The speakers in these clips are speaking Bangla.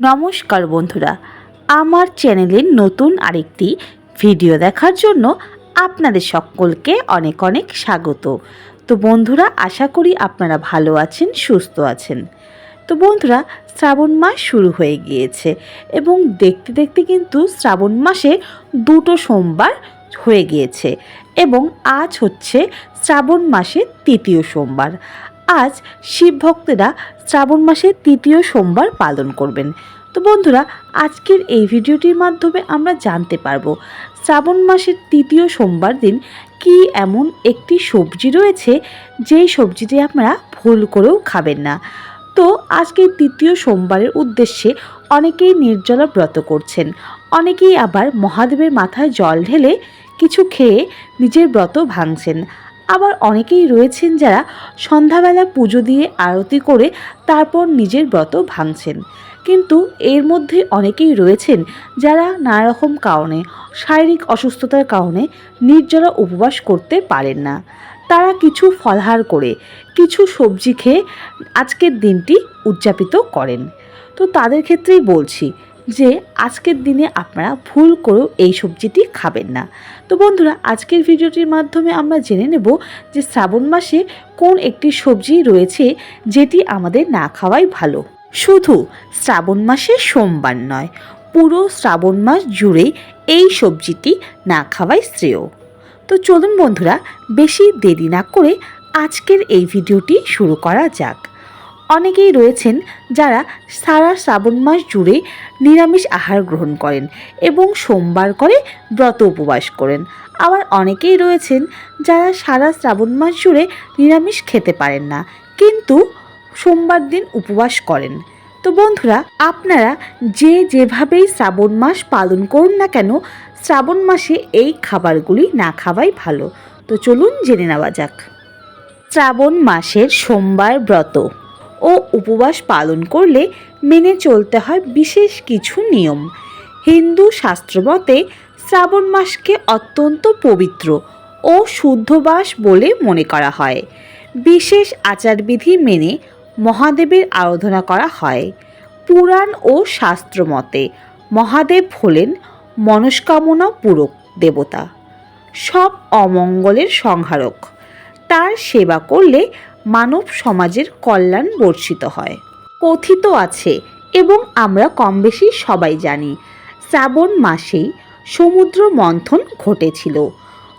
নমস্কার বন্ধুরা, আমার চ্যানেলের নতুন আরেকটি ভিডিও দেখার জন্য আপনাদের সকলকে অনেক অনেক স্বাগত। তো বন্ধুরা, আশা করি আপনারা ভালো আছেন, সুস্থ আছেন। তো বন্ধুরা, শ্রাবণ মাস শুরু হয়ে গিয়েছে এবং দেখতে দেখতে কিন্তু শ্রাবণ মাসে দুটো সোমবার হয়ে গিয়েছে এবং আজ হচ্ছে শ্রাবণ মাসের তৃতীয় সোমবার। আজ শিব ভক্তেরা শ্রাবণ মাসের তৃতীয় সোমবার পালন করবেন। তো বন্ধুরা, আজকের এই ভিডিওটির মাধ্যমে আমরা জানতে পারব শ্রাবণ মাসের তৃতীয় সোমবার দিন কি এমন একটি সবজি রয়েছে যেই সবজিটি আপনারা ভুল করেও খাবেন না। তো আজকে তৃতীয় সোমবারের উদ্দেশ্যে অনেকেই নির্জলা ব্রত করছেন, অনেকেই আবার মহাদেবের মাথায় জল ঢেলে কিছু খেয়ে নিজের ব্রত ভাঙছেন। আবার অনেকেই রয়েছেন যারা সন্ধ্যাবেলা পুজো দিয়ে আরতি করে তারপর নিজের ব্রত ভাঙছেন। কিন্তু এর মধ্যে অনেকেই রয়েছেন যারা নানা রকম কারণে, শারীরিক অসুস্থতার কারণে নির্জলা উপবাস করতে পারেন না। তারা কিছু ফলহার করে, কিছু সবজি খেয়ে আজকের দিনটি উদযাপিত করেন। তো তাদের ক্ষেত্রেই বলছি যে আজকের দিনে আপনারা ভুল করেও এই সবজিটি খাবেন না। তো বন্ধুরা, আজকের ভিডিওটির মাধ্যমে আমরা জেনে নেব যে শ্রাবণ মাসে কোন একটি সবজি রয়েছে যেটি আমাদের না খাওয়াই ভালো। শুধু শ্রাবণ মাসে সোমবার নয়, পুরো শ্রাবণ মাস জুড়েই এই সবজিটি না খাওয়াই শ্রেয়। তো চলুন বন্ধুরা, বেশি দেরি না করে আজকের এই ভিডিওটি শুরু করা যাক। অনেকেই রয়েছেন যারা সারা শ্রাবণ মাস জুড়ে নিরামিষ আহার গ্রহণ করেন এবং সোমবার করে ব্রত উপবাস করেন। আবার অনেকেই রয়েছেন যারা সারা শ্রাবণ মাস জুড়ে নিরামিষ খেতে পারেন না, কিন্তু সোমবার দিন উপবাস করেন। তো বন্ধুরা, আপনারা যে যেভাবেই শ্রাবণ মাস পালন করুন না কেন, শ্রাবণ মাসে এই খাবারগুলি না খাওয়াই ভালো। তো চলুন জেনে নেওয়া যাক। শ্রাবণ মাসের সোমবার ব্রত। ও উপবাস পালন করলে মেনে চলতে হয় বিশেষ কিছু নিয়ম। হিন্দু শাস্ত্রমতে শ্রাবণ মাসকে অত্যন্ত পবিত্র ও শুদ্ধবাস বলে মনে করা হয়। বিশেষ আচারবিধি মেনে মহাদেবের আরাধনা করা হয়। পুরাণ ও শাস্ত্রমতে মহাদেব হলেন মনস্কামনা পূরক দেবতা। সব অমঙ্গলের সংহারক। তার সেবা করলে মানব সমাজের কল্যাণ বর্ষিত হয়। কথিত আছে এবং আমরা কম বেশি সবাই জানি, শ্রাবণ মাসেই সমুদ্র মন্থন ঘটেছিল।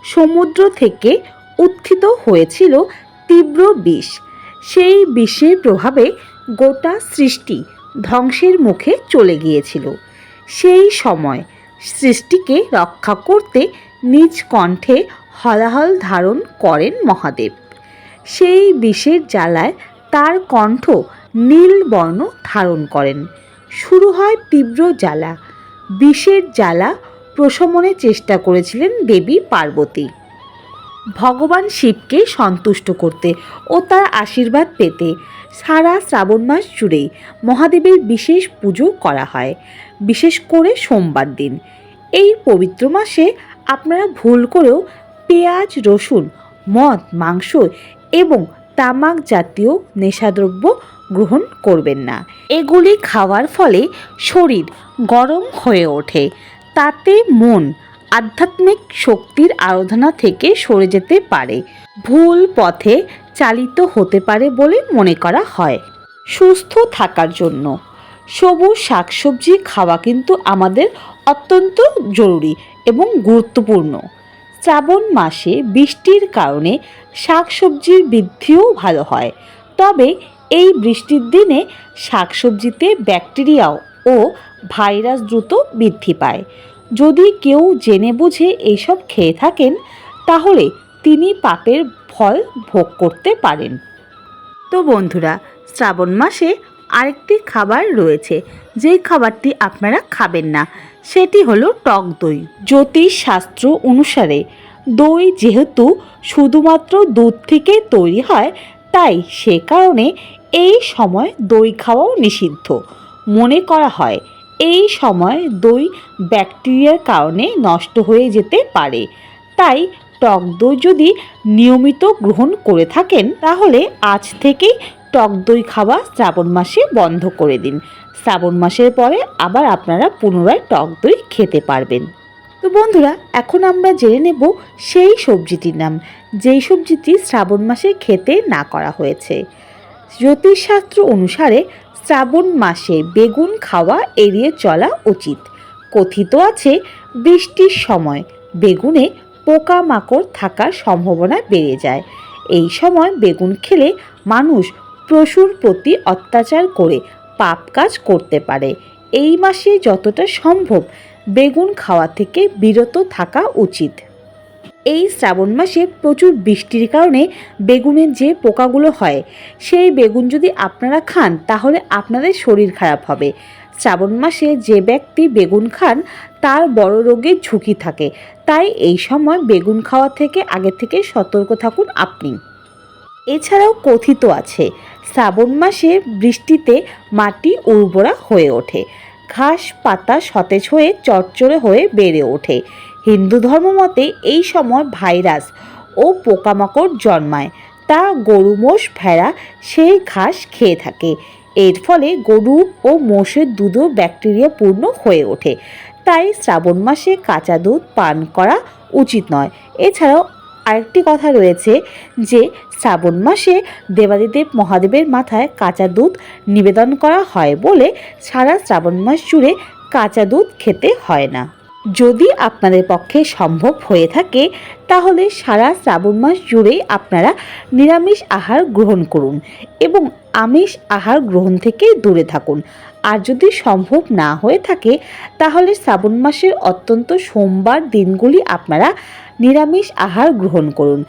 সমুদ্র থেকে উত্থিত হয়েছিল তীব্র বিষ। সেই বিষের প্রভাবে গোটা সৃষ্টি ধ্বংসের মুখে চলে গিয়েছিল। সেই সময় সৃষ্টিকে রক্ষা করতে নিজ কণ্ঠে হলাহল ধারণ করেন মহাদেব। সেই বিষের জ্বালায় তার কণ্ঠ নীল বর্ণ ধারণ করেন। শুরু হয় তীব্র জ্বালা। বিষের জ্বালা প্রশমনের চেষ্টা করেছিলেন দেবী পার্বতী। ভগবান শিবকে সন্তুষ্ট করতে ও তার আশীর্বাদ পেতে সারা শ্রাবণ মাস জুড়েই মহাদেবের বিশেষ পুজো করা হয়, বিশেষ করে সোমবার দিন। এই পবিত্র মাসে আপনারা ভুল করেও পেঁয়াজ, রসুন, মদ, মাংস এবং তামাক জাতীয় নেশাদ্রব্য গ্রহণ করবেন না। এগুলি খাওয়ার ফলে শরীর গরম হয়ে ওঠে। তাতে মন আধ্যাত্মিক শক্তির আরাধনা থেকে সরে যেতে পারে। ভুল পথে চালিত হতে পারে বলে মনে করা হয়। সুস্থ থাকার জন্য সবুজ শাকসবজি খাওয়া কিন্তু আমাদের অত্যন্ত জরুরি এবং গুরুত্বপূর্ণ। শ্রাবণ মাসে বৃষ্টির কারণে শাকসবজির বৃদ্ধিও ভালো হয়। তবে এই বৃষ্টির দিনে শাকসবজিতে ব্যাকটেরিয়াও ও ভাইরাস দ্রুত বৃদ্ধি পায়। যদি কেউ জেনে বুঝে এইসব খেয়ে থাকেন, তাহলে তিনি পাপের ফল ভোগ করতে পারেন। তো বন্ধুরা, শ্রাবণ মাসে আরেকটি খাবার রয়েছে, যেই খাবারটি আপনারা খাবেন না। সেটি হলো টক দই। জ্যোতিষ শাস্ত্র অনুসারে দই যেহেতু শুধুমাত্র দুধ থেকে তৈরি হয়, তাই সে কারণে এই সময় দই খাওয়াও নিষিদ্ধ। মনে করা হয়, এই সময় দই ব্যাকটেরিয়ার কারণে নষ্ট হয়ে যেতে পারে। তাই টক দই যদি নিয়মিত গ্রহণ করে থাকেন, তাহলে আজ থেকেই টক দই খাওয়া শ্রাবণ মাসে বন্ধ করে দিন। শ্রাবণ মাসের পরে আবার আপনারা পুনরায় টক দই খেতে পারবেন। তো বন্ধুরা, এখন আমরা জেনে নেব সেই সবজিটির নাম, যেই সবজিটি শ্রাবণ মাসে খেতে না করা হয়েছে। জ্যোতিষশাস্ত্র অনুসারে শ্রাবণ মাসে বেগুন খাওয়া এড়িয়ে চলা উচিত। কথিত আছে, বৃষ্টির সময় বেগুনে পোকামাকড় থাকার সম্ভাবনা বেড়ে যায়। এই সময় বেগুন খেলে মানুষ পশুর প্রতি অত্যাচার করে পাপ কাজ করতে পারে। এই মাসে যতটা সম্ভব বেগুন খাওয়া থেকে বিরত থাকা উচিত। এই শ্রাবণ মাসে প্রচুর বৃষ্টির কারণে বেগুনের যে পোকাগুলো হয়, সেই বেগুন যদি আপনারা খান, তাহলে আপনাদের শরীর খারাপ হবে। শ্রাবণ মাসে যে ব্যক্তি বেগুন খান, তার বড় রোগের ঝুঁকি থাকে। তাই এই সময় বেগুন খাওয়া থেকে আগে থেকে সতর্ক থাকুন আপনি। এছাড়াও কথিত আছে, শ্রাবণ মাসে বৃষ্টিতে মাটি উর্বরা হয়ে ওঠে। ঘাস, পাতা সতেজ হয়ে চচ্চড়ে হয়ে বেড়ে ওঠে। হিন্দু ধর্ম মতে এই সময় ভাইরাস ও পোকামাকড় জন্মায়, তা গরু, মোষ, ভেড়া সেই ঘাস খেয়ে থাকে। এর ফলে গরু ও মোষের দুধও ব্যাকটেরিয়া পূর্ণ হয়ে ওঠে। তাই শ্রাবণ মাসে কাঁচা দুধ পান করা উচিত নয়। এছাড়াও আরেকটি কথা রয়েছে যে শ্রাবণ মাসে দেবাদিদেব মহাদেবের মাথায় কাঁচা দুধ নিবেদন করা হয় বলে সারা শ্রাবণ মাস জুড়ে কাঁচা দুধ খেতে হয় না। যদি আপনাদের পক্ষে সম্ভব হয়ে থাকে, তাহলে সারা শ্রাবণ মাস জুড়েই আপনারা নিরামিষ আহার গ্রহণ করুন এবং আমিষ আহার গ্রহণ থেকে দূরে থাকুন। আর যদি সম্ভব না হয়ে থাকে, তাহলে শ্রাবণ মাসের অত্যন্ত সোমবার দিনগুলি আপনারা নিরামিষ আহার গ্রহণ করুন।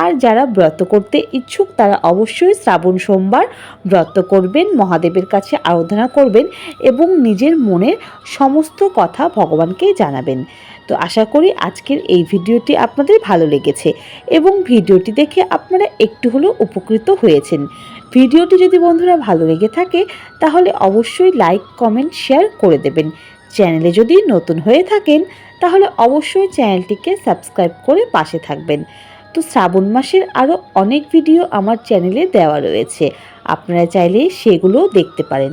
আর যারা ব্রত করতে ইচ্ছুক, তারা অবশ্যই শ্রাবণ সোমবার ব্রত করবেন, মহাদেবের কাছে আরাধনা করবেন এবং নিজের মনের সমস্ত কথা ভগবানকে জানাবেন। তো আশা করি আজকের এই ভিডিওটি আপনাদের ভালো লেগেছে এবং ভিডিওটি দেখে আপনারা একটু হলেও উপকৃত হয়েছেন। ভিডিওটি যদি বন্ধুরা ভালো লেগে থাকে, তাহলে অবশ্যই লাইক কমেন্ট শেয়ার করে দেবেন। চ্যানেলে যদি নতুন হয়ে থাকেন, তাহলে অবশ্যই চ্যানেলটিকে সাবস্ক্রাইব করে পাশে থাকবেন। তো শ্রাবণ মাসের আরও অনেক ভিডিও আমার চ্যানেলে দেওয়া রয়েছে। আপনারা চাইলে সেগুলোও দেখতে পারেন।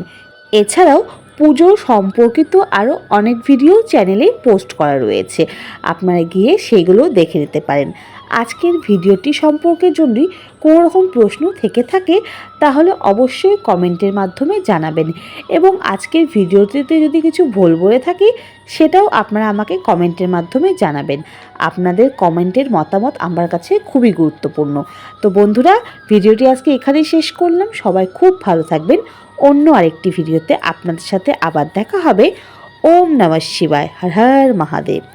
এছাড়াও পুজো সম্পর্কিত আরও অনেক ভিডিও চ্যানেলে পোস্ট করা রয়েছে। আপনারা গিয়ে সেগুলো দেখে নিতে পারেন। আজকের ভিডিওটি সম্পর্কে যদি কোনো রকম প্রশ্ন থেকে থাকে, তাহলে অবশ্যই কমেন্টের মাধ্যমে জানাবেন। এবং আজকের ভিডিওটিতে যদি কিছু ভুল বলে থাকি, সেটাও আপনারা আমাকে কমেন্টের মাধ্যমে জানাবেন। আপনাদের কমেন্টের মতামত আমার কাছে খুবই গুরুত্বপূর্ণ। তো বন্ধুরা, ভিডিওটি আজকে এখানেই শেষ করলাম। সবাই খুব ভালো থাকবেন। অন্য আরেকটি ভিডিওতে আপনাদের সাথে আবার দেখা হবে। ওম নমঃ শিবায়। হর হর মহাদেব।